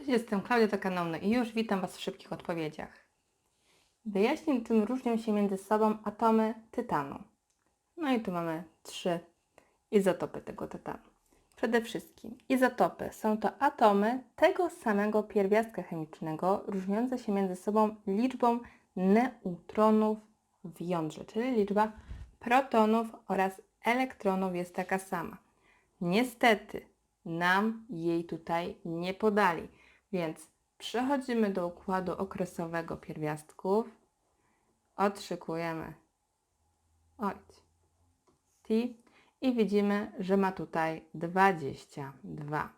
Cześć, jestem Klaudia to kanał No i już witam Was w szybkich odpowiedziach. Wyjaśnię, czym różnią się między sobą atomy tytanu. No i tu mamy trzy izotopy tego tytanu. Przede wszystkim izotopy są to atomy tego samego pierwiastka chemicznego, różniące się między sobą liczbą neutronów w jądrze, czyli liczba protonów oraz elektronów jest taka sama. Niestety nam jej tutaj nie podali, więc przechodzimy do układu okresowego pierwiastków, odszykujemy ojc t i widzimy, że ma tutaj 22.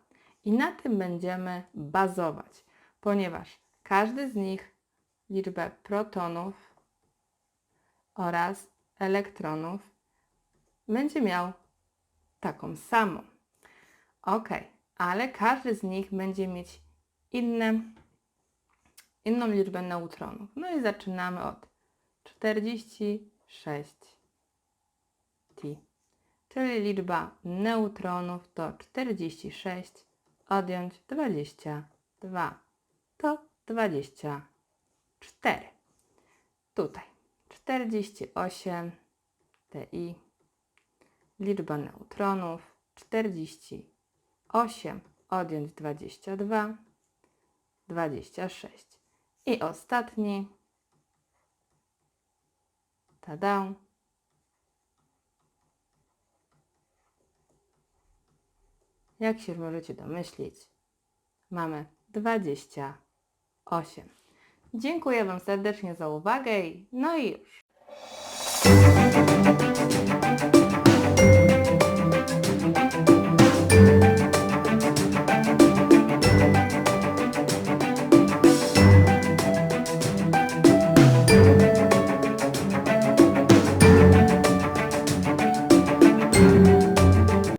I na tym będziemy bazować, ponieważ każdy z nich liczbę protonów oraz elektronów będzie miał taką samą. Ok, ale każdy z nich będzie mieć inne, inną liczbę neutronów. No i zaczynamy od 46 T, czyli liczba neutronów to 46 odjąć 22 to 24. Tutaj 48 Ti, liczba neutronów 48 odjąć 22, 26. I ostatni, tada, jak się możecie domyślić, mamy 28. Dziękuję Wam serdecznie za uwagę i no i już.